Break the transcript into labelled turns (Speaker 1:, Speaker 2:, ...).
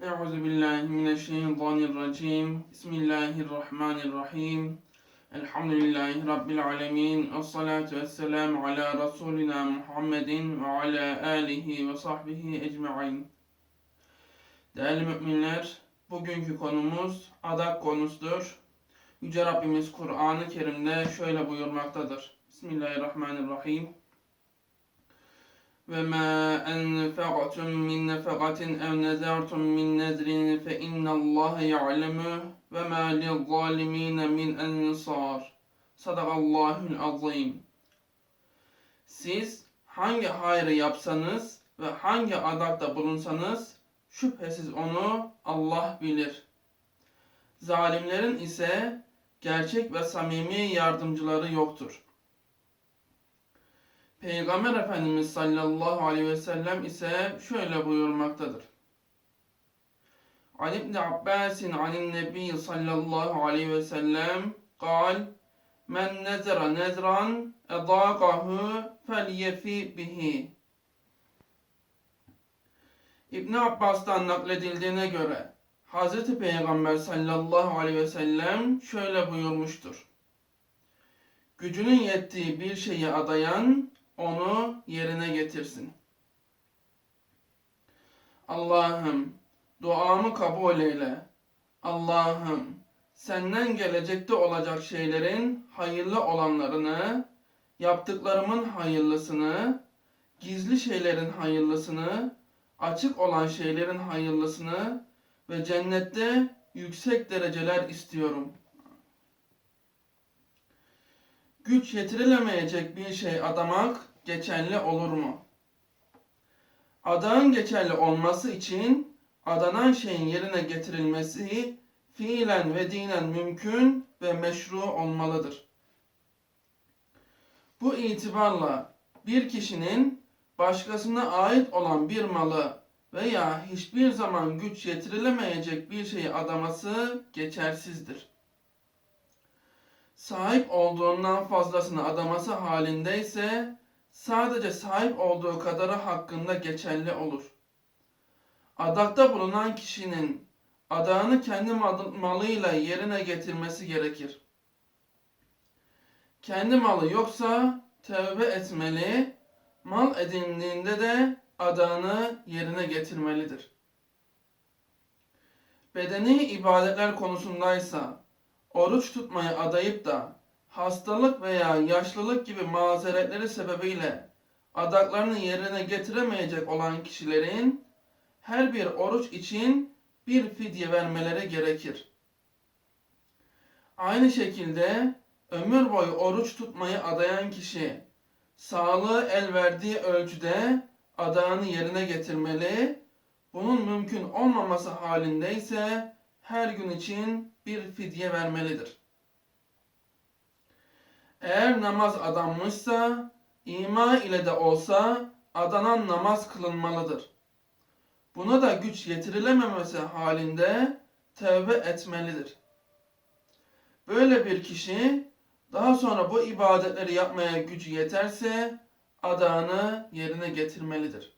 Speaker 1: Euzu billahi mineşşeytanirracim. Bismillahirrahmanirrahim. Elhamdülillahi rabbil alamin. Ves vesselam ala rasulina Muhammedin ve ala alihi ve sahbihi ecmaîn. Değerli müminler, bugünkü konumuz adak konusudur. Yüce Rabbimiz Kur'an-ı Kerim'de şöyle buyurmaktadır. Bismillahirrahmanirrahim. وما أنفقتم من نفقة أو نذرتم من نذر فإن الله يعلمه وما للظالمين من أنصار صدق الله العظيم Siz hangi hayrı yapsanız ve hangi adakta bulunsanız şüphesiz onu Allah bilir. Zalimlerin ise gerçek ve samimi yardımcıları yoktur. Peygamber Efendimiz sallallahu aleyhi ve sellem ise şöyle buyurmaktadır. Ali ibn Abbasin anin nebi sallallahu aleyhi ve sellem kal men nezra nezran edâgahu felyefi bihi. İbn Abbas'tan nakledildiğine göre Hz. Peygamber sallallahu aleyhi ve sellem şöyle buyurmuştur. Gücünün yettiği bir şeyi adayan onu yerine getirsin. Allah'ım duamı kabul eyle. Allah'ım senden gelecekte olacak şeylerin hayırlı olanlarını, yaptıklarımın hayırlısını, gizli şeylerin hayırlısını, açık olan şeylerin hayırlısını ve cennette yüksek dereceler istiyorum. Güç yetirilemeyecek bir şey adamak geçerli olur mu? Adağın geçerli olması için adanan şeyin yerine getirilmesi fiilen ve dinen mümkün ve meşru olmalıdır. Bu itibarla bir kişinin başkasına ait olan bir malı veya hiçbir zaman güç yetirilemeyecek bir şeyi adaması geçersizdir. Sahip olduğundan fazlasını adaması halinde ise sadece sahip olduğu kadarı hakkında geçerli olur. Adakta bulunan kişinin adağını kendi malıyla yerine getirmesi gerekir. Kendi malı yoksa tövbe etmeli, mal edindiğinde de adağını yerine getirmelidir. Bedeni ibadetler konusundaysa oruç tutmayı adayıp da hastalık veya yaşlılık gibi mazeretleri sebebiyle adaklarını yerine getiremeyecek olan kişilerin her bir oruç için bir fidye vermeleri gerekir. Aynı şekilde ömür boyu oruç tutmayı adayan kişi sağlığı el verdiği ölçüde adağını yerine getirmeli. Bunun mümkün olmaması halinde ise her gün için bir fidye vermelidir. Eğer namaz adanmışsa, ima ile de olsa adanan namaz kılınmalıdır. Buna da güç yetirilememesi halinde tevbe etmelidir. Böyle bir kişi daha sonra bu ibadetleri yapmaya gücü yeterse adağını yerine getirmelidir.